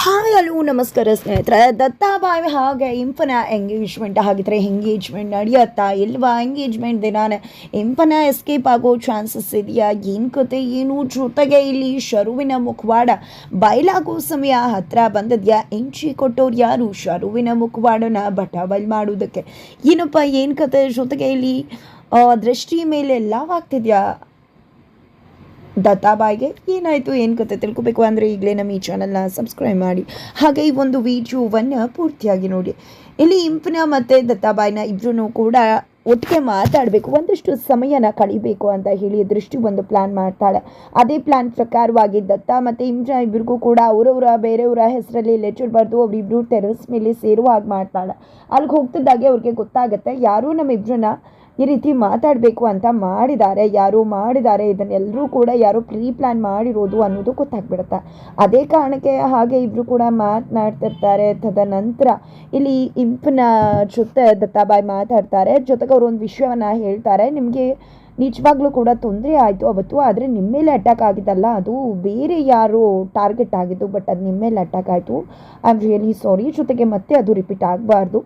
Hi hello ನಮಸ್ಕಾರ ಸ್ನೇಹಿತರೆ. ದತ್ತಾಬಾಯಿ ಹಾಗೆ ಇಂಪನ ಎಂಗೇಜ್ಮೆಂಟ್ ಹಾಗಿದ್ರೆ ಎಂಗೇಜ್ಮೆಂಟ್ ನಡೆಯುತ್ತಾ ಇಲ್ವಾ? ಎಂಗೇಜ್ಮೆಂಟ್ ದಿನಾನ ಇಂಪನ ಎಸ್ಕೇಪ್ ಆಗೋ ಚಾನ್ಸಸ್ ಇದೆಯಾ? ಏನು ಕತೆ, ಏನು ಜೊತೆಗೆ ಇಲ್ಲಿ ಶರುವಿನ ಮುಖವಾಡ? ಬಯಲಾಗೋ ಸಮಯ ಹತ್ರ ಬಂದದ್ಯಾ? ಎಂಚಿ ಕೊಟ್ಟೋರು ಯಾರು? ಶರುವಿನ ಮುಖವಾಡನ ಬಟ ಬಯಲು ಮಾಡೋದಕ್ಕೆ. ಏನಪ್ಪ, ಏನು ಕತೆ? ಜೊತೆಗೆ ಇಲ್ಲಿ ದೃಷ್ಟಿ ಮೇಲೆ ಲಾವಾಗ್ತಿದ್ಯಾ ದತ್ತಾಬಾಯಿಗೆ ಏನಾಯಿತು, ಏನು ಕತೆ ತಿಳ್ಕೊಬೇಕು ಅಂದರೆ ಈಗಲೇ ನಮ್ಮ ಈ ಚಾನಲ್ನ ಸಬ್ಸ್ಕ್ರೈಬ್ ಮಾಡಿ. ಹಾಗೆ ಈ ಒಂದು ವಿಡಿಯೋವನ್ನು ಪೂರ್ತಿಯಾಗಿ ನೋಡಿ. ಇಲ್ಲಿ ಇಂಪನ ಮತ್ತು ದತ್ತಾಬಾಯಿನ ಇಬ್ಬರೂ ಕೂಡ ಒಟ್ಟಿಗೆ ಮಾತಾಡಬೇಕು, ಒಂದಷ್ಟು ಸಮಯನ ಕಳಿಬೇಕು ಅಂತ ಹೇಳಿ ದೃಷ್ಟಿ ಒಂದು ಪ್ಲ್ಯಾನ್ ಮಾಡ್ತಾಳೆ. ಅದೇ ಪ್ಲ್ಯಾನ್ ಪ್ರಕಾರವಾಗಿ ದತ್ತ ಮತ್ತು ಇಂಪ್ರ ಇಬ್ಬರಿಗೂ ಕೂಡ ಅವರವರ, ಬೇರೆಯವರ ಹೆಸರಲ್ಲಿ ಲೆಟರ್ ಬರೆದು ಅವರಿಬ್ಬರು ಟೆರಸ್ ಮೇಲೆ ಸೇರುವ ಹಾಗೆ ಮಾಡ್ತಾಳೆ ಅಲ್ಲಿಗೆ ಹೋಗ್ತಿದ್ದಾಗೆ ಅವ್ರಿಗೆ ಗೊತ್ತಾಗುತ್ತೆ, ಯಾರೂ ನಮ್ಮಿಬ್ಬರನ್ನ ಈ ರೀತಿ ಮಾತಾಡಬೇಕು ಅಂತ ಮಾಡಿದ್ದಾರೆ. ಯಾರು ಮಾಡಿದ್ದಾರೆ? ಇದನ್ನೆಲ್ಲರೂ ಕೂಡ ಯಾರು ಪ್ರೀ ಪ್ಲ್ಯಾನ್ ಮಾಡಿರೋದು ಅನ್ನೋದು ಗೊತ್ತಾಗ್ಬಿಡುತ್ತೆ. ಅದೇ ಕಾರಣಕ್ಕೆ ಹಾಗೆ ಇಬ್ಬರು ಕೂಡ ಮಾತನಾಡ್ತಿರ್ತಾರೆ. ತದನಂತರ ಇಲ್ಲಿ ಇಂಪನ ಜೊತೆ ದತ್ತಾಬಾಯಿ ಮಾತಾಡ್ತಾರೆ. ಜೊತೆಗೆ ಅವರು ಒಂದು ವಿಷಯವನ್ನು ಹೇಳ್ತಾರೆ. ನಿಮಗೆ ನಿಜವಾಗ್ಲೂ ಕೂಡ ತೊಂದರೆ ಆಯಿತು ಅವತ್ತು, ಆದರೆ ನಿಮ್ಮ ಮೇಲೆ ಅಟ್ಯಾಕ್ ಆಗಿದ್ದಲ್ಲ. ಅದು ಬೇರೆ ಯಾರು ಟಾರ್ಗೆಟ್ ಆಗಿದ್ದು ಬಟ್ ಅದು ನಿಮ್ಮ ಮೇಲೆ ಅಟ್ಯಾಕ್ ಆಯಿತು. ಐ ಆಮ್ ರಿಯಲಿ ಸಾರಿ ಜೊತೆಗೆ ಮತ್ತೆ ಅದು ರಿಪೀಟ್ ಆಗಬಾರ್ದು.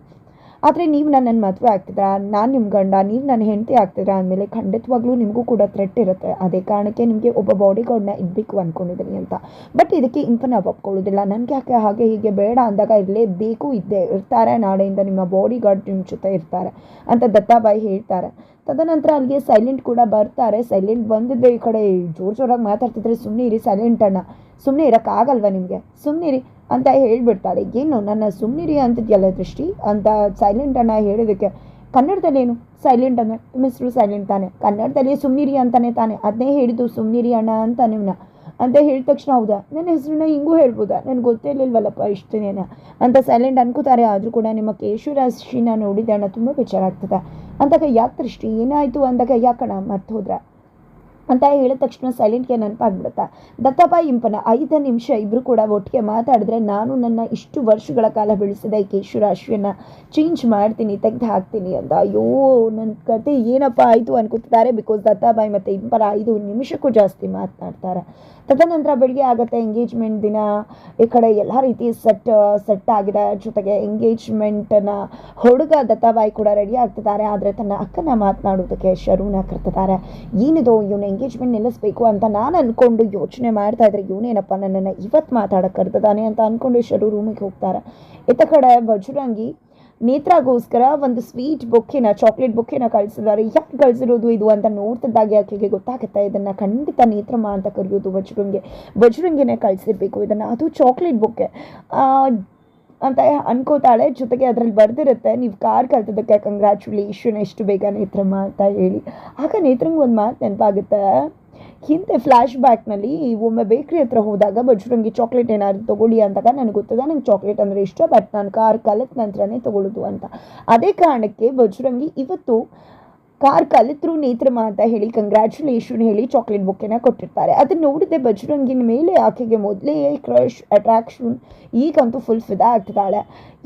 ಆದರೆ ನೀವು ನನ್ನನ್ನು ಮದುವೆ ಆಗ್ತಿದ್ರಾ? ನಾನು ನಿಮ್ಮ ಗಂಡ, ನೀವು ನನ್ನ ಹೆಂಡತಿ ಆಗ್ತಿದ್ರಾ ಅಂದಮೇಲೆ ಖಂಡಿತವಾಗ್ಲೂ ನಿಮಗೂ ಕೂಡ ಥ್ರೆಟ್ ಇರುತ್ತೆ. ಅದೇ ಕಾರಣಕ್ಕೆ ನಿಮಗೆ ಒಬ್ಬ ಬಾಡಿ ಗಾರ್ಡ್ನ ಇಡಬೇಕು ಅಂದ್ಕೊಂಡಿದ್ದೀನಿ ಅಂತ. ಬಟ್ ಇದಕ್ಕೆ ಇಂಪನ ಒಪ್ಕೊಳ್ಳೋದಿಲ್ಲ. ನನಗೆ ಯಾಕೆ ಹಾಗೆ ಹೀಗೆ ಬೇಡ ಅಂದಾಗ ಇರಲೇಬೇಕು, ಇದ್ದೇ ಇರ್ತಾರೆ. ನಾಳೆಯಿಂದ ನಿಮ್ಮ ಬಾಡಿ ಗಾರ್ಡ್ ನಿಮ್ಮ ಜೊತೆ ಇರ್ತಾರೆ ಅಂತ ದತ್ತಾಬಾಯಿ ಹೇಳ್ತಾರೆ. ತದನಂತರ ಅಲ್ಲಿಗೆ ಸೈಲೆಂಟ್ ಕೂಡ ಬರ್ತಾರೆ. ಸೈಲೆಂಟ್ ಬಂದಿದ್ದೆ ಈ ಕಡೆ ಜೋರು ಜೋರಾಗಿ ಮಾತಾಡ್ತಿದ್ರೆ ಸುಮ್ಮನೆ ಇರಿ ಸೈಲೆಂಟ್ ಅಣ್ಣ. ಸುಮ್ಮನೆ ಇರೋಕ್ಕಾಗಲ್ವಾ ನಿಮಗೆ? ಸುಮ್ಮನೆ ಇರಿ ಅಂತ ಹೇಳಿಬಿಡ್ತಾಳೆ. ಏನು, ನನ್ನ ಸುಮ್ಮನಿರಿ ಅಂತಿದ್ಯಲ್ಲ ದೃಷ್ಟಿ? ಅಂತ ಸೈಲೆಂಟ್ ಅಣ್ಣ ಹೇಳಿದಕ್ಕೆ, ಕನ್ನಡದಲ್ಲಿ ಏನು? ಸೈಲೆಂಟ್ ಅಂದರೆ ಮಿಸ್ರು ಸೈಲೆಂಟ್ ತಾನೆ. ಕನ್ನಡದಲ್ಲಿ ಸುಮ್ಮನಿರಿ ಅಂತಾನೆ ತಾನೆ. ಅದನ್ನೇ ಹೇಳಿದ್ದು ಸುಮ್ಮನಿರಿ ಅಣ್ಣ ಅಂತ ನಿಮ್ಮನ್ನ ಅಂತ ಹೇಳಿದ ತಕ್ಷಣ ಹೌದಾ? ನನ್ನ ಹೆಸರನ್ನ ಹಿಂಗೂ ಹೇಳ್ಬೋದಾ? ನನಗೆ ಗೊತ್ತೇ ಇಲ್ಲವಲ್ಲಪ್ಪ ಇಷ್ಟನೇನ ಅಂತ ಸೈಲೆಂಟ್ ಅನ್ಕೋತಾರೆ. ಆದರೂ ಕೂಡ ನಿಮ್ಮ ಕೇಶು ರಾಶಿನ ನೋಡಿದ ಅಣ್ಣ ತುಂಬ ಬೇಜಾರಾಗ್ತದೆ. ಅಂದಾಗ ಯಾಕೆ ದೃಷ್ಟಿ ಏನಾಯಿತು? ಅಂದಾಗ ಯಾಕಣ್ಣ ಮತ್ತೆ ಹೋದ್ರ? ಅಂತ ಹೇಳಿದ ತಕ್ಷಣ ಸೈಲೆಂಟ್ಗೆ ನೆನಪಾಗ್ಬಿಡುತ್ತಾ, ದತ್ತಪ್ಪ, ಇಂಪನ, ಐದು ನಿಮಿಷ ಇಬ್ಬರು ಕೂಡ ಒಟ್ಟಿಗೆ ಮಾತಾಡಿದ್ರೆ ನಾನು ನನ್ನ ಇಷ್ಟು ವರ್ಷಗಳ ಕಾಲ ಬೆಳೆಸಿದ ಈ ಕೇಶುರಾಶಿಯನ್ನು ಚೇಂಜ್ ಮಾಡ್ತೀನಿ, ತೆಗ್ದು ಹಾಕ್ತೀನಿ ಅಂತ ಅಯ್ಯೋ ನನ್ನ ಕತೆ ಏನಪ್ಪ ಆಯಿತು ಅನ್ಕೋತಿದ್ದಾರೆ ಬಿಕಾಸ್ ದತ್ತಾಬಾಯಿ ಮತ್ತು ಇಂಪರ ಐದು ನಿಮಿಷಕ್ಕೂ ಜಾಸ್ತಿ ಮಾತನಾಡ್ತಾರೆ. ತದನಂತರ ಬೆಳಿಗ್ಗೆ ಆಗುತ್ತೆ ಎಂಗೇಜ್ಮೆಂಟ್ ದಿನ. ಈ ಕಡೆ ಎಲ್ಲ ರೀತಿ ಸೆಟ್ ಸೆಟ್ ಆಗಿದೆ. ಜೊತೆಗೆ ಎಂಗೇಜ್ಮೆಂಟನ್ನ ಹುಡುಗ ದತ್ತಾಬಾಯಿ ಕೂಡ ರೆಡಿ ಆಗ್ತಿದ್ದಾರೆ. ಆದರೆ ತನ್ನ ಅಕ್ಕನ ಮಾತನಾಡೋದಕ್ಕೆ ಶರೂನ ಕರ್ತಿದ್ದಾರೆ. ಏನಿದು ಇವನು ಎಂಗೇಜ್ಮೆಂಟ್ ನಿಲ್ಲಿಸ್ಬೇಕು ಅಂತ ನಾನು ಅಂದ್ಕೊಂಡು ಯೋಚನೆ ಮಾಡ್ತಾ ಇದ್ರೆ ಇವನೇನಪ್ಪ ನನ್ನನ್ನು ಇವತ್ತು ಮಾತಾಡಕ್ಕೆ ಕರ್ತದಾನೆ ಅಂತ ಅಂದ್ಕೊಂಡು ಶರು ರೂಮಿಗೆ ಹೋಗ್ತಾರೆ. ಇತ್ತ ಕಡೆ ಬಜರಂಗಿ ನೇತ್ರಾಗೋಸ್ಕರ ಒಂದು ಸ್ವೀಟ್ ಬೊಕ್ಕೆನ ಚಾಕ್ಲೇಟ್ ಬೊಕ್ಕೆನ ಕಳಿಸಿದ್ದಾರೆ. ಯಾಕೆ ಕಳಿಸಿರೋದು ಇದು ಅಂತ ನೋಡ್ತಿದ್ದಾಗೆ ಆಕೆಗೆ ಗೊತ್ತಾಗುತ್ತೆ. ಇದನ್ನು ಖಂಡಿತ ನೇತ್ರಮ್ಮ ಅಂತ ಕರೆಯೋದು ಬಜರಂಗಿ ಬಜರಂಗಿನೇ ಕಳಿಸಿರ್ಬೇಕು. ಇದನ್ನು ಅದು ಚಾಕ್ಲೇಟ್ ಬೊಕ್ಕೆ. ಅಂತ ಅನ್ಕೋತಾಳೆ. ಜೊತೆಗೆ ಅದರಲ್ಲಿ ಬರ್ದಿರುತ್ತೆ, ನೀವು ಕಾರ್ ಕಲ್ತಿದ್ದಕ್ಕೆ ಕಂಗ್ರ್ಯಾಚುಲೇಷನ್ ಎಷ್ಟು ಬೇಗ ನೇತ್ರಮ್ಮ ಅಂತ ಹೇಳಿ. ಆಗ ನೇತ್ರಂಗೆ ಒಂದು ಮಾತು ನೆನಪಾಗುತ್ತೆ. ಹಿಂದೆ ಫ್ಲ್ಯಾಶ್ ಬ್ಯಾಕ್ನಲ್ಲಿ ಒಮ್ಮೆ ಬೇಕ್ರಿ ಹತ್ರ ಹೋದಾಗ, ಬಜರಂಗಿ ಚಾಕ್ಲೇಟ್ ಏನಾದ್ರು ತೊಗೊಳ್ಳಿ ಅಂದಾಗ ನನಗೆ ಗೊತ್ತದ, ನಂಗೆ ಚಾಕ್ಲೇಟ್ ಅಂದರೆ ಇಷ್ಟ ಬಟ್ ನಾನು ಕಾರ್ ಕಲಿತ ನಂತರನೇ ತೊಗೊಳ್ಳೋದು ಅಂತ. ಅದೇ ಕಾರಣಕ್ಕೆ ಬಜರಂಗಿ ಇವತ್ತು ಕಾರ್ ಕಲಿತರು ನೇತ್ರ ಅಂತ ಹೇಳಿ ಕಂಗ್ರ್ಯಾಚುಲೇಷನ್ ಹೇಳಿ ಚಾಕ್ಲೇಟ್ ಬುಕ್ಕೆನ ಕೊಟ್ಟಿರ್ತಾರೆ. ಅದನ್ನ ನೋಡಿದೆ ಬಜರಂಗಿನ ಮೇಲೆ ಆಕೆಗೆ ಮೊದಲೇ ಕ್ರಶ್ ಅಟ್ರಾಕ್ಷನ್ ಈಗಂತೂ ಫುಲ್ ಫಿದಾ ಆಗ್ತಿದ್ದಾಳೆ.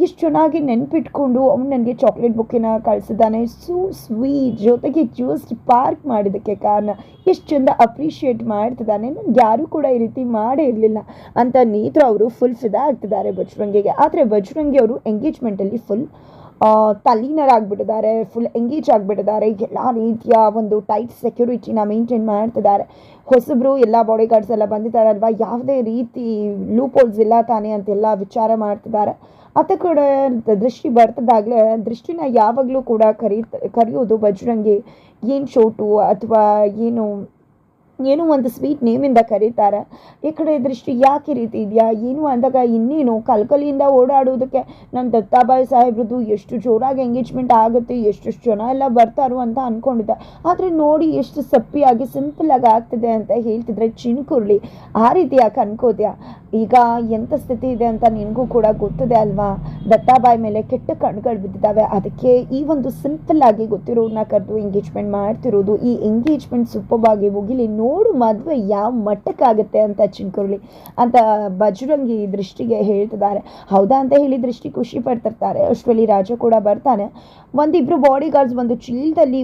ಎಷ್ಟು ಚೆನ್ನಾಗಿ ನೆನ್ಪಿಟ್ಕೊಂಡು ಅವ್ನು ನನಗೆ ಚಾಕ್ಲೇಟ್ ಬುಕ್ಕಿನ ಕಳಿಸಿದ್ದಾನೆ. ಸೂ ಸ್ವೀಟ್ ಜೊತೆಗೆ ಜಸ್ಟ್ ಪಾರ್ಕ್ ಮಾಡಿದ್ದಕ್ಕೆ ಕಾರಣ ಎಷ್ಟು ಚಂದ ಅಪ್ರಿಷಿಯೇಟ್ ಮಾಡ್ತಿದ್ದಾನೆ. ನನಗೆ ಯಾರೂ ಕೂಡ ಈ ರೀತಿ ಮಾಡೇ ಇರಲಿಲ್ಲ ಅಂತ ನೇತ್ರ ಅವರು ಫುಲ್ ಫಿದಾ ಆಗ್ತಿದ್ದಾರೆ ಬಜರಂಗಿಗೆ. ಆದರೆ ಬಜರಂಗಿ ಅವರು ಎಂಗೇಜ್ಮೆಂಟಲ್ಲಿ ಫುಲ್ ತಲ್ಲೀನರಾಗ್ಬಿಟ್ಟಿದ್ದಾರೆ ಫುಲ್ ಎಂಗೇಜ್ ಆಗಿಬಿಟ್ಟಿದ್ದಾರೆ. ಎಲ್ಲ ರೀತಿಯ ಒಂದು ಟೈಟ್ ಸೆಕ್ಯೂರಿಟಿನ ಮೇಂಟೈನ್ ಮಾಡ್ತಿದ್ದಾರೆ. ಹೊಸಬ್ರು ಎಲ್ಲ ಬಾಡಿ ಗಾರ್ಡ್ಸ್ ಎಲ್ಲ ಅಲ್ವಾ ಯಾವುದೇ ರೀತಿ ಲೂಪೋಲ್ಸ್ ಇಲ್ಲ ತಾನೇ ಅಂತೆಲ್ಲ ವಿಚಾರ ಮಾಡ್ತಿದ್ದಾರೆ. ಅತ್ತ ಕೂಡ ದೃಷ್ಟಿ ಬರ್ತದಾಗಲೇ, ದೃಷ್ಟಿನ ಯಾವಾಗಲೂ ಕೂಡ ಕರಿ ಕರೆಯೋದು ಬಜರಂಗಿ ಏನು ಶೋಟು ಅಥವಾ ಏನು ಏನೋ ಒಂದು ಸ್ವೀಟ್ ನೇಮಿಂದ ಕರೀತಾರೆ. ಈ ಕಡೆ ದೃಷ್ಟಿ ಯಾಕೆ ರೀತಿ ಇದೆಯಾ? ಏನು ಅಂದಾಗ ಇನ್ನೇನು? ಕಲ್ಕಲಿಯಿಂದ ಓಡಾಡೋದಕ್ಕೆ ನನ್ನ ದತ್ತಾಬಾಯಿ ಸಾಹೇಬ್ರದ್ದು ಎಷ್ಟು ಜೋರಾಗಿ ಎಂಗೇಜ್ಮೆಂಟ್ ಆಗುತ್ತೆ, ಎಷ್ಟು ಜನ ಎಲ್ಲ ಬರ್ತಾರೋ ಅಂತ ಅಂದ್ಕೊಂಡಿದ್ದೆ ಆದರೆ ನೋಡಿ ಎಷ್ಟು ಸಪ್ಪಿಯಾಗಿ ಸಿಂಪಲ್ಲಾಗಿ ಆಗ್ತಿದೆ ಅಂತ ಹೇಳ್ತಿದ್ರೆ ಚಿಣ್ಕುರ್ಲಿ. ಆ ರೀತಿ ಯಾಕೆ ಅನ್ಕೋದ್ಯಾ? ಈಗ ಎಂಥ ಸ್ಥಿತಿ ಇದೆ ಅಂತ ನಿನಗೂ ಕೂಡ ಗೊತ್ತಿದೆ ಅಲ್ವಾ? ದತ್ತಾಬಾಯಿ ಮೇಲೆ ಕೆಟ್ಟ ಕಣ್ಗಳು ಬಿದ್ದಿದ್ದಾವೆ. ಅದಕ್ಕೆ ಈ ಒಂದು ಸಿಂಪಲ್ ಆಗಿ ಗೊತ್ತಿರೋರನ್ನ ಕರೆದು ಎಂಗೇಜ್ಮೆಂಟ್ ಮಾಡ್ತಿರೋದು, ಈ ಎಂಗೇಜ್ಮೆಂಟ್ ಸುಪ್ಪವಾಗಿ ಮುಗಿಲಿ ನೋಡು ಮದುವೆ ಯಾವ ಮಟ್ಟಕ್ಕಾಗುತ್ತೆ ಅಂತ ಚಿಂಕುರ್ಲಿ ಅಂತ ಬಜರಂಗಿ ದೃಷ್ಟಿಗೆ ಹೇಳ್ತಿದ್ದಾರೆ. ಹೌದಾ ಅಂತ ಹೇಳಿ ದೃಷ್ಟಿ ಖುಷಿ ಪಡ್ತಿರ್ತಾರೆ. ಅಷ್ಟರಲ್ಲಿ ರಾಜ ಕೂಡ ಬರ್ತಾನೆ. ಒಂದಿಬ್ರು ಬಾಡಿ ಗಾರ್ಡ್ಸ್ ಒಂದು ಚೀಲದಲ್ಲಿ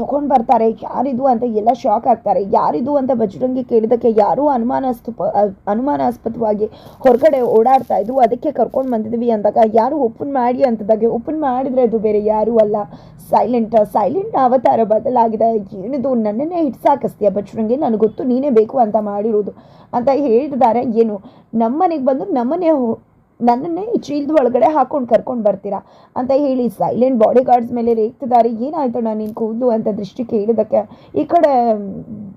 ತೊಗೊಂಡು ಬರ್ತಾರೆ. ಯಾರಿದು ಅಂತ ಎಲ್ಲ ಶಾಕ್ ಆಗ್ತಾರೆ. ಯಾರಿದು ಅಂತ ಬಜರಂಗಿ ಕೇಳಿದಕ್ಕೆ ಯಾರೂ ಅನುಮಾನಾಸ್ಪ ಅನುಮಾನಾಸ್ಪದವಾಗಿ ಹೊರಗಡೆ ಓಡಾಡ್ತಾ ಇದ್ವು ಅದಕ್ಕೆ ಕರ್ಕೊಂಡು ಬಂದಿದ್ವಿ ಅಂದಾಗ, ಯಾರು ಓಪನ್ ಮಾಡಿ? ಅಂತದಾಗೆ ಓಪನ್ ಮಾಡಿದ್ರೆ ಅದು ಬೇರೆ, ಯಾರೂ ಅಲ್ಲ. ಸೈಲೆಂಟ್ ಸೈಲೆಂಟ್ ಅವತಾರ ಬದಲಾಗಿದೆ. ಏನಿದು ನನ್ನನ್ನೇ ಹಿಡ್ಸಾಕಿಸ್ತೀಯ ಬಜರಂಗಿ ನನಗೆ ಗೊತ್ತು ನೀನೇ ಬೇಕು ಅಂತ ಮಾಡಿರೋದು. ಅಂತ ಹೇಳಿದ್ದಾರೆ. ಏನು? ನಮ್ಮನೆಗೆ ಬಂದು ನಮ್ಮನೆ ನನ್ನನ್ನೇ ಚೀಲದ ಒಳಗಡೆ ಹಾಕೊಂಡು ಕರ್ಕೊಂಡು ಬರ್ತೀರಾ? ಅಂತ ಹೇಳಿ ಸೈಲೆಂಟ್ ಬಾಡಿ ಗಾರ್ಡ್ಸ್ ಮೇಲೆ ರೇಗ್ತಿದ್ದಾರೆ. ನಾನು ನೀನು ಕೂದಲು ಅಂತ ದೃಷ್ಟಿ ಕೇಳಿದಕ್ಕೆ ಈ ಕಡೆ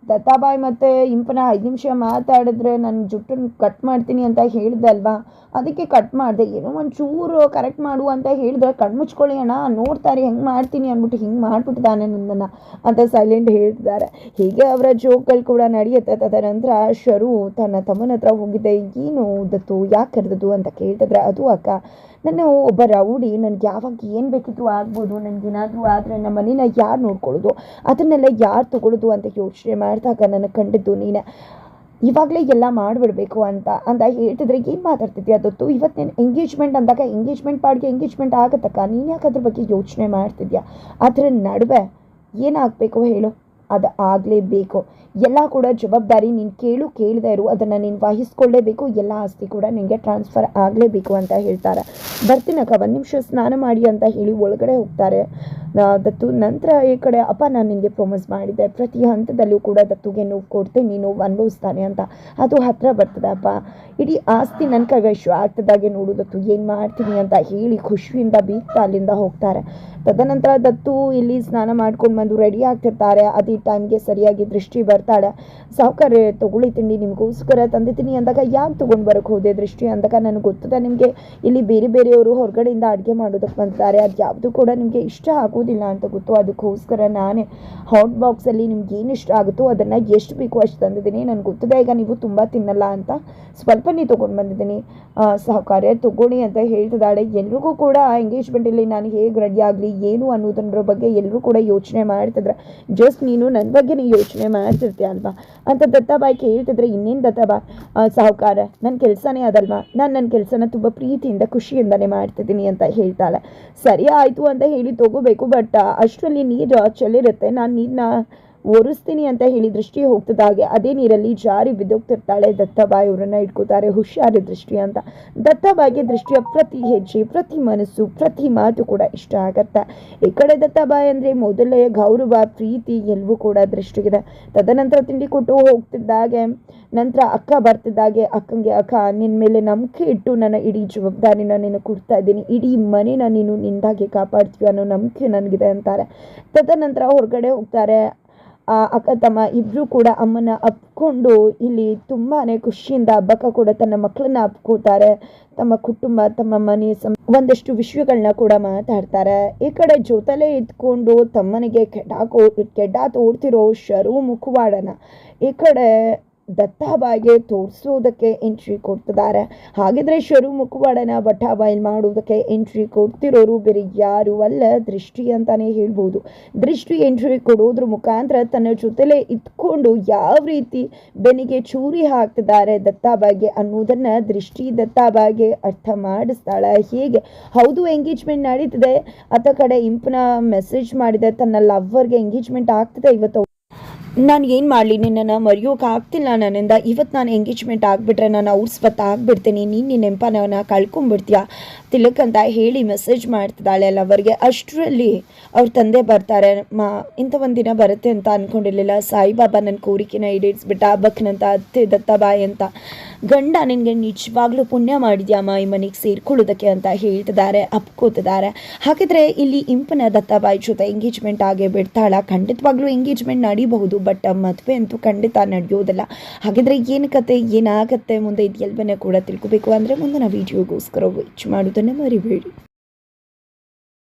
ದತ್ತಾಬಾಯಿ ಮತ್ತು ಇಂಪನ ಐದು ನಿಮಿಷ ಮಾತಾಡಿದ್ರೆ ನನ್ನ ಜುಟ್ಟನ್ನು ಕಟ್ ಮಾಡ್ತೀನಿ ಅಂತ ಹೇಳಿದೆ ಅಲ್ವಾ? ಅದಕ್ಕೆ ಕಟ್ ಮಾಡಿದೆ. ಏನೋ ಒಂಚೂರು ಕರೆಕ್ಟ್ ಮಾಡು ಅಂತ ಹೇಳಿದ್ರೆ ಕಣ್ಮುಚ್ಕೊಳ್ಳಿ ಅಣ್ಣ. ನೋಡ್ತಾರೆ ಹೆಂಗೆ ಮಾಡ್ತೀನಿ ಅಂದ್ಬಿಟ್ಟು ಹಿಂಗೆ ಮಾಡಿಬಿಟ್ಟಿದ್ದಾನೆ ನನ್ನನ್ನು ಅಂತ ಸೈಲೆಂಟ್ ಹೇಳ್ತಿದ್ದಾರೆ. ಹೀಗೆ ಅವರ ಜೋಕ್ಗಳು ಕೂಡ ನಡೆಯುತ್ತೆ. ತದನಂತರ ಶರು ತನ್ನ ತಮ್ಮನ ಹತ್ರ ಹೋಗಿದ್ದೆ. ಏನು ದತ್ತು, ಯಾಕೆ ಕರೆದದ್ದು ಅಂತ ಕೇಳ್ತಿದ್ರೆ, ಅದು ಅಕ್ಕ ನಾನು ಒಬ್ಬ ರೌಡಿ, ನನಗೆ ಯಾವಾಗ ಏನು ಬೇಕಿದ್ರು ಆಗ್ಬೋದು ನನಗೇನಾದರೂ ಆದರೆ ನಮ್ಮ ಮನೇನ ಯಾರು ನೋಡ್ಕೊಳ್ಳೋದು? ಅದನ್ನೆಲ್ಲ ಯಾರು ತಗೊಳ್ಳೋದು ಅಂತ ಯೋಚನೆ ಮಾಡಿದಾಗ ನನಗೆ ಕಂಡಿದ್ದು ನೀನು. ಇವಾಗಲೇ ಎಲ್ಲ ಮಾಡಿಬಿಡಬೇಕು ಅಂತ ಅಂತ ಹೇಳ್ತಿದ್ರೆ ಏನು ಮಾತಾಡ್ತಿದ್ಯಾ ಇವತ್ತು ಇವತ್ತೇನು ಎಂಗೇಜ್ಮೆಂಟ್ ಅಂದಾಗ ಎಂಗೇಜ್ಮೆಂಟ್ ಪಾಡಿಗೆ ಎಂಗೇಜ್ಮೆಂಟ್ ಆಗತ್ತಕ್ಕ? ನೀನು ಯಾಕೆ ಅದ್ರ ಬಗ್ಗೆ ಯೋಚನೆ ಮಾಡ್ತಿದ್ಯಾ? ಅದರ ನಡುವೆ ಏನಾಗಬೇಕು ಹೇಳು. ಅದು ಆಗಲೇಬೇಕು ಎಲ್ಲ ಕೂಡ ಜವಾಬ್ದಾರಿ ನೀನು ಕೇಳು, ಕೇಳದೆ ಇರು, ಅದನ್ನು ನೀನು ವಹಿಸ್ಕೊಳ್ಳೇಬೇಕು, ಎಲ್ಲ ಆಸ್ತಿ ಕೂಡ ನಿನಗೆ ಟ್ರಾನ್ಸ್ಫರ್ ಆಗಲೇಬೇಕು ಅಂತ ಹೇಳ್ತಾರೆ. ಬರ್ತೀನಕ್ಕ ಒಂದು ನಿಮಿಷ ಸ್ನಾನ ಮಾಡಿ ಅಂತ ಹೇಳಿ ಒಳಗಡೆ ಹೋಗ್ತಾರೆ. ದತ್ತು, ನಂತರ ಈ ಕಡೆ ಅಪ್ಪ, ನಾನು ನಿನಗೆ ಪ್ರೊಮೋಸ್ ಮಾಡಿದ್ದೆ. ಪ್ರತಿ ಹಂತದಲ್ಲೂ ಕೂಡ ದತ್ತುಗೆ ನೋವು ಕೊಡ್ತೆ ನೀನು ಅನುಭವಿಸ್ತಾನೆ ಅಂತ. ಅದು ಹತ್ತಿರ ಬರ್ತದೆ ಅಪ್ಪ. ಇಡೀ ಆಸ್ತಿ ನನ್ನ ಕೈವಶ ಆಗ್ತದಾಗೆ ನೋಡು ದತ್ತು, ಏನು ಮಾಡ್ತೀನಿ ಅಂತ ಹೇಳಿ ಖುಷಿಯಿಂದ ಬೀಗ್ತಾ ಅಲ್ಲಿಂದ ಹೋಗ್ತಾರೆ. ತದನಂತರ ದತ್ತು ಇಲ್ಲಿ ಸ್ನಾನ ಮಾಡ್ಕೊಂಡು ಬಂದು ರೆಡಿ ಆಗ್ತಿರ್ತಾರೆ. ಅದೇ ಟೈಮ್ಗೆ ಸರಿಯಾಗಿ ದೃಷ್ಟಿ ಬರ್ತಾಳೆ. ಸಾವುಕಾರ ತಗೊಳ್ಳಿ ತಿಂಡಿ ನಿಮಗೋಸ್ಕರ ತಂದಿದ್ದೀನಿ ಅಂದಾಗ ಯಾಕೆ ತೊಗೊಂಡು ಬರೋಕ್ಕೆ ಹೋದೆ ದೃಷ್ಟಿ ಅಂದಾಗ ನನಗೆ ಗೊತ್ತದೆ ನಿಮಗೆ. ಇಲ್ಲಿ ಬೇರೆ ಬೇರೆಯವರು ಹೊರಗಡೆಯಿಂದ ಅಡುಗೆ ಮಾಡೋದಕ್ಕೆ ಬಂತಾರೆ ಅದು ಯಾವುದು ಕೂಡ ನಿಮಗೆ ಇಷ್ಟ ಆಗೋದಿಲ್ಲ ಅಂತ ಗೊತ್ತು. ಅದಕ್ಕೋಸ್ಕರ ನಾನೇ. ಹಾಟ್ ಬಾಕ್ಸಲ್ಲಿ ನಿಮ್ಗೆ ಏನು ಇಷ್ಟ ಆಗುತ್ತೋ ಅದನ್ನು ಎಷ್ಟು ಬೇಕೋ ಅಷ್ಟು ತಂದಿದ್ದೀನಿ. ನನಗೆ ಗೊತ್ತದೆ, ಈಗ ನೀವು ತುಂಬ ತಿನ್ನಲ್ಲ ಅಂತ ಸ್ವಲ್ಪನೇ ತೊಗೊಂಡು ಬಂದಿದ್ದೀನಿ. ಸಹಕಾರ್ಯ ತಗೊಳ್ಳಿ ಅಂತ ಹೇಳ್ತಿದ್ದಾಳೆ. ಎಲ್ರಿಗೂ ಕೂಡ ಎಂಗೇಜ್ಮೆಂಟಲ್ಲಿ ನಾನು ಹೇಗೆ ರೆಡಿ ಆಗಲಿ, ಏನು ಅನ್ನೋದನ್ನ ಬಗ್ಗೆ ಎಲ್ಲರೂ ಕೂಡ ಯೋಚನೆ ಮಾಡ್ತಿದ್ರೆ. ಜಸ್ಟ್ ನೀನು ನನ್ನ ಬಗ್ಗೆನೇ ಯೋಚನೆ ಮಾಡ್ತಿರ್ತೀಯ ಅಲ್ವಾ? ಅಂತ ದತ್ತಾಬಾಯಿ ಕೇಳ್ತಿದ್ರೆ ಇನ್ನೇನು ದತ್ತಾಬಾ? ಸಾಹುಕಾರ ನನ್ನ ಕೆಲಸನೇ ಅದಲ್ವಾ? ನಾನು ನನ್ನ ಕೆಲಸನ ತುಂಬ ಪ್ರೀತಿಯಿಂದ, ಖುಷಿಯಿಂದನೇ ಮಾಡ್ತಿದ್ದೀನಿ ಅಂತ ಹೇಳ್ತಾಳೆ. ಸರಿ ಆಯಿತು ಅಂತ ಹೇಳಿ ತಗೋಬೇಕು ಬಟ್ ಅಷ್ಟರಲ್ಲಿ ನೀರು ಚೆಲ್ಲಿರುತ್ತೆ ನಾನು ನೀರನ್ನ ಒರೆಸ್ತೀನಿ ಅಂತ ಹೇಳಿ ದೃಷ್ಟಿ ಹೋಗ್ತದಾಗೆ ಅದೇ ನೀರಲ್ಲಿ ಜಾರಿ ಬಿದ್ದೋಗ್ತಿರ್ತಾಳೆ ದತ್ತಬಾಯಿ ಅವರನ್ನು ಇಟ್ಕೋತಾರೆ ಹುಷಾರಿ ದೃಷ್ಟಿ ಅಂತ. ದತ್ತಬಾಯಿಗೆ ದೃಷ್ಟಿಯ ಪ್ರತಿ ಹೆಜ್ಜೆ, ಪ್ರತಿ ಮನಸ್ಸು, ಪ್ರತಿ ಮಾತು ಕೂಡ ಇಷ್ಟ ಆಗತ್ತೆ. ಈ ಕಡೆ ದತ್ತಬಾಯಿ ಅಂದರೆ ಮೊದಲೇ ಗೌರವ, ಪ್ರೀತಿ ಎಲ್ಲವೂ ಕೂಡ ದೃಷ್ಟಿಗಿದೆ. ತದನಂತರ ತಿಂಡಿ ಕೊಟ್ಟು ಹೋಗ್ತಿದ್ದಾಗೆ ನಂತರ ಅಕ್ಕ ಬರ್ತಿದ್ದಾಗೆ ಅಕ್ಕಂಗೆ, ಅಕ್ಕ ನಿನ್ನ ಮೇಲೆ ನಂಬಿಕೆ ಇಟ್ಟು ನನ್ನ ಇಡೀ ಜವಾಬ್ದಾರಿನ ನೀನು ಕೊಡ್ತಾ ಇದ್ದೀನಿ. ಇಡೀ ಮನೇನ ನೀನು ನಿಂದಾಗೆ ಕಾಪಾಡ್ತೀವಿ ಅನ್ನೋ ನಂಬಿಕೆ ನನಗಿದೆ ಅಂತಾರೆ. ತದನಂತರ ಹೊರಗಡೆ ಹೋಗ್ತಾರೆ. ಅಕ್ಕ ತಮ್ಮ ಇಬ್ಬರೂ ಕೂಡ ಅಮ್ಮನ ಅಪ್ಕೊಂಡು ಇಲ್ಲಿ ತುಂಬಾ ಖುಷಿಯಿಂದ ಹಬ್ಬಕ್ಕ ಕೂಡ ತನ್ನ ಮಕ್ಕಳನ್ನ ಅಪ್ಕೋತಾರೆ. ತಮ್ಮ ಕುಟುಂಬ, ತಮ್ಮ ಮನೆ ಒಂದಷ್ಟು ವಿಷಯಗಳನ್ನ ಕೂಡ ಮಾತಾಡ್ತಾರೆ. ಈ ಕಡೆ ಜೊತೆಲೇ ಇದ್ಕೊಂಡು ತಮ್ಮನಿಗೆ ಕೆಡಾಕೋ ಕೆಡ್ಡ ತೋಡ್ತಿರೋ ಶರು ಮುಖವಾಡನ ಈ ಕಡೆ ದತ್ತಾಬಾಯಿಗೆ ತೋರಿಸೋದಕ್ಕೆ ಎಂಟ್ರಿ ಕೊಡ್ತಿದ್ದಾರೆ. ಹಾಗಿದ್ರೆ ಶರು ಮುಖವಾಡನ ಭಟ್ಟಾಬಾಯಿ ಮಾಡೋದಕ್ಕೆ ಎಂಟ್ರಿ ಕೊಡ್ತಿರೋರು ಬೇರೆ ಯಾರು ಅಲ್ಲ, ದೃಷ್ಟಿ ಅಂತಾನೆ ಹೇಳ್ಬೋದು. ದೃಷ್ಟಿ ಎಂಟ್ರಿ ಕೊಡೋದ್ರ ಮುಖಾಂತರ ತನ್ನ ಜೊತೆಲೇ ಇದ್ಕೊಂಡು ಯಾವ ರೀತಿ ಬೆನಿಗೆ ಚೂರಿ ಹಾಕ್ತಿದ್ದಾರೆ ದತ್ತಾಬಾಯಿಗೆ ಅನ್ನೋದನ್ನ ದೃಷ್ಟಿ ದತ್ತಾಬಾಯಿಗೆ ಅರ್ಥ ಮಾಡಿಸ್ತಾಳೆ. ಹೇಗೆ? ಹೌದು ಎಂಗೇಜ್ಮೆಂಟ್ ನಡೀತಿದೆ. ಆತ ಕಡೆ ಇಂಪನ ಮೆಸೇಜ್ ಮಾಡಿದೆ. ತನ್ನ ಲವ್ವರ್ಗೆ ಎಂಗೇಜ್ಮೆಂಟ್ ಆಗ್ತಿದೆ. ಇವತ್ತು ನಾನು ಏನು ಮಾಡಲಿ? ನಿನ್ನನ್ನು ಮರೆಯೋಕೆ ಆಗ್ತಿಲ್ಲ ನನ್ನಿಂದ. ಇವತ್ತು ನಾನು ಎಂಗೇಜ್ಮೆಂಟ್ ಆಗಿಬಿಟ್ರೆ ನಾನು ಅವ್ರ ಸ್ವತಃ ಆಗಿಬಿಡ್ತೀನಿ. ನೀನು ನಿನ್ನ ನೆನಪನ ಕಳ್ಕೊಂಬಿಡ್ತೀಯ? ತಿಲಕ್ ಅಂತ ಹೇಳಿ ಮೆಸೇಜ್ ಮಾಡ್ತಿದ್ದಾಳೆ ಲವರ್ಗೆ. ಅಷ್ಟರಲ್ಲಿ ಅವ್ರ ತಂದೆ ಬರ್ತಾರೆ. ಮಾ, ಇಂಥ ಒಂದು ದಿನ ಬರುತ್ತೆ ಅಂತ ಅಂದ್ಕೊಂಡಿರಲಿಲ್ಲ ಸಾಯಿಬಾಬಾ ನನ್ನ ಕೋರಿಕೆನ ಈಡೇರಿಸ್ಬಿಟ್ಟ. ಬಕ್ನಂತ, ಅತ್ತೆ ದತ್ತಾಬಾಯಿ ಅಂತ. ಗಂಡ ನಿನಗೆ ನಿಜವಾಗ್ಲೂ ಪುಣ್ಯ ಮಾಡಿದ್ಯಾಮ್ಮ ಈ ಮನೆಗೆ ಸೇರ್ಕೊಳ್ಳೋದಕ್ಕೆ ಅಂತ ಹೇಳ್ತಿದ್ದಾರೆ, ಅಪ್ಕೋತಿದ್ದಾರೆ. ಹಾಗಿದ್ರೆ ಇಲ್ಲಿ ಇಂಪನ ದತ್ತಾಬಾಯಿ ಜೊತೆ ಎಂಗೇಜ್ಮೆಂಟ್ ಆಗೇ ಬಿಡ್ತಾಳ. ಖಂಡಿತವಾಗ್ಲೂ ಎಂಗೇಜ್ಮೆಂಟ್ ನಡೀಬಹುದು. ಬಟ್ ಮದುವೆ ಅಂತೂ ಖಂಡಿತ ನಡೆಯೋದಿಲ್ಲ. ಹಾಗಿದ್ರೆ ಏನು ಕತೆ, ಏನಾಗತ್ತೆ ಮುಂದೆ ಇದು ಎಲ್ಲವನ್ನ ಕೂಡ ತಿಳ್ಕೊಬೇಕು. ಅಂದರೆ ಮುಂದಿನ ವಿಡಿಯೋಗೋಸ್ಕರ ವೆಚ್ ಮಾಡೋದನ್ನು ಮರಿಬೇಡಿ.